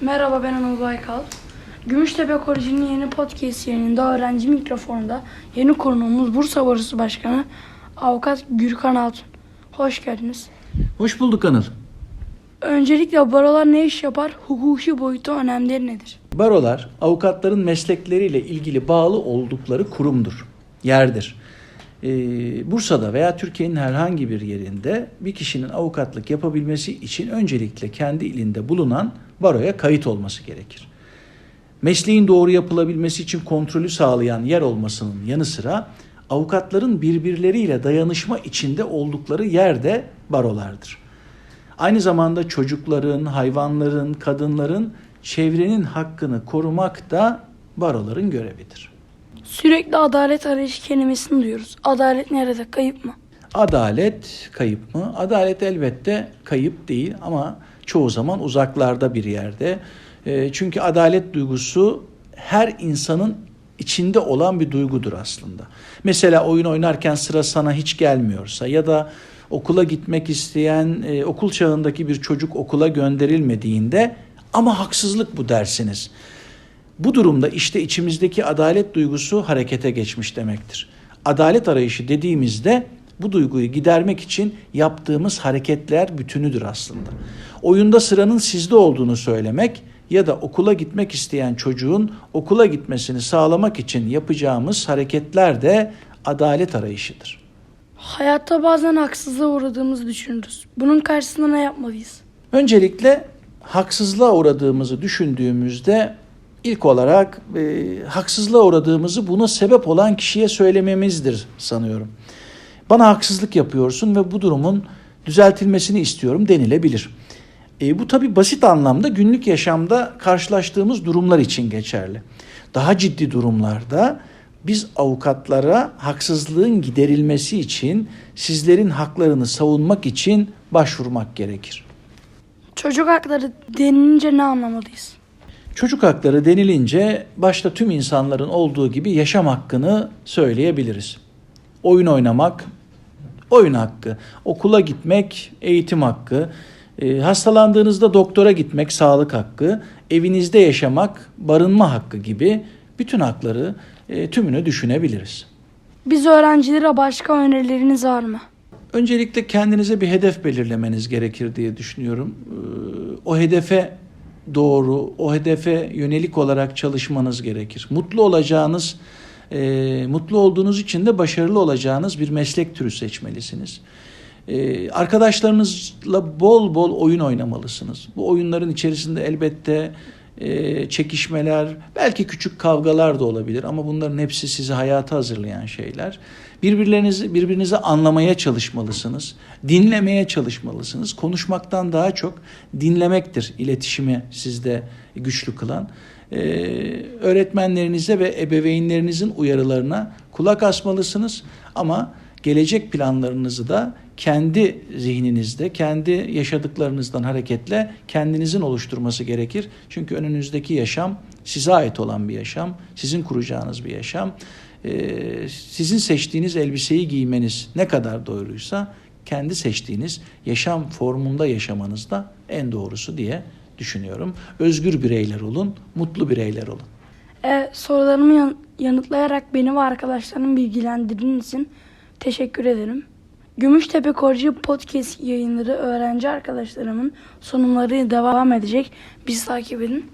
Merhaba ben Anıl Baykal. Gümüştepe Korici'nin yeni podcast yayınında öğrenci mikrofonunda yeni konuğumuz Bursa Borusu Başkanı Avukat Gürkan Altun. Hoş geldiniz. Hoş bulduk Anıl. Öncelikle barolar ne iş yapar? Hukuki boyutu önemleri nedir? Barolar avukatların meslekleriyle ilgili bağlı oldukları kurumdur, yerdir. Ee, Bursa'da veya Türkiye'nin herhangi bir yerinde bir kişinin avukatlık yapabilmesi için öncelikle kendi ilinde bulunan baroya kayıt olması gerekir. Mesleğin doğru yapılabilmesi için kontrolü sağlayan yer olmasının yanı sıra avukatların birbirleriyle dayanışma içinde oldukları yer de barolardır. Aynı zamanda çocukların, hayvanların, kadınların, çevrenin hakkını korumak da baroların görevidir. Sürekli adalet arayışı kelimesini duyuyoruz. Adalet nerede? Kayıp mı? Adalet kayıp mı? Adalet elbette kayıp değil ama çoğu zaman uzaklarda bir yerde. E, Çünkü adalet duygusu her insanın içinde olan bir duygudur aslında. Mesela oyun oynarken sıra sana hiç gelmiyorsa ya da okula gitmek isteyen e, okul çağındaki bir çocuk okula gönderilmediğinde ama haksızlık bu dersiniz. Bu durumda işte içimizdeki adalet duygusu harekete geçmiş demektir. Adalet arayışı dediğimizde bu duyguyu gidermek için yaptığımız hareketler bütünüdür aslında. Oyunda sıranın sizde olduğunu söylemek ya da okula gitmek isteyen çocuğun okula gitmesini sağlamak için yapacağımız hareketler de adalet arayışıdır. Hayatta bazen haksızlığa uğradığımızı düşünürüz. Bunun karşısında ne yapmalıyız? Öncelikle haksızlığa uğradığımızı düşündüğümüzde ilk olarak e, haksızlığa uğradığımızı buna sebep olan kişiye söylememizdir sanıyorum. Bana haksızlık yapıyorsun ve bu durumun düzeltilmesini istiyorum denilebilir. E, bu tabi basit anlamda günlük yaşamda karşılaştığımız durumlar için geçerli. Daha ciddi durumlarda biz avukatlara haksızlığın giderilmesi için sizlerin haklarını savunmak için başvurmak gerekir. Çocuk hakları denilince ne anlamalıyız? Çocuk hakları denilince başta tüm insanların olduğu gibi yaşam hakkını söyleyebiliriz. Oyun oynamak, oyun hakkı. Okula gitmek, eğitim hakkı. E, hastalandığınızda doktora gitmek, sağlık hakkı. Evinizde yaşamak, barınma hakkı gibi bütün hakları e, tümünü düşünebiliriz. Biz öğrencilere başka önerileriniz var mı? Öncelikle kendinize bir hedef belirlemeniz gerekir diye düşünüyorum. Ee, O hedefe doğru, o hedefe yönelik olarak çalışmanız gerekir. Mutlu olacağınız, e, mutlu olduğunuz için de başarılı olacağınız bir meslek türü seçmelisiniz. Ee, Arkadaşlarınızla bol bol oyun oynamalısınız. Bu oyunların içerisinde elbette e, çekişmeler, belki küçük kavgalar da olabilir ama bunların hepsi sizi hayata hazırlayan şeyler. Birbirlerinizi birbirinizi anlamaya çalışmalısınız. Dinlemeye çalışmalısınız. Konuşmaktan daha çok dinlemektir iletişimi sizde güçlü kılan. Ee, öğretmenlerinize ve ebeveynlerinizin uyarılarına kulak asmalısınız ama gelecek planlarınızı da kendi zihninizde, kendi yaşadıklarınızdan hareketle kendinizin oluşturması gerekir. Çünkü önünüzdeki yaşam size ait olan bir yaşam, sizin kuracağınız bir yaşam. Ee, sizin seçtiğiniz elbiseyi giymeniz ne kadar doğruysa kendi seçtiğiniz yaşam formunda yaşamanız da en doğrusu diye düşünüyorum. Özgür bireyler olun, mutlu bireyler olun. E, sorularımı yan- yanıtlayarak beni ve arkadaşlarımı bilgilendirdiğiniz için teşekkür ederim. Gümüştepe Korcu Podcast yayınları öğrenci arkadaşlarımın sunumları devam edecek. Bizi takip edin.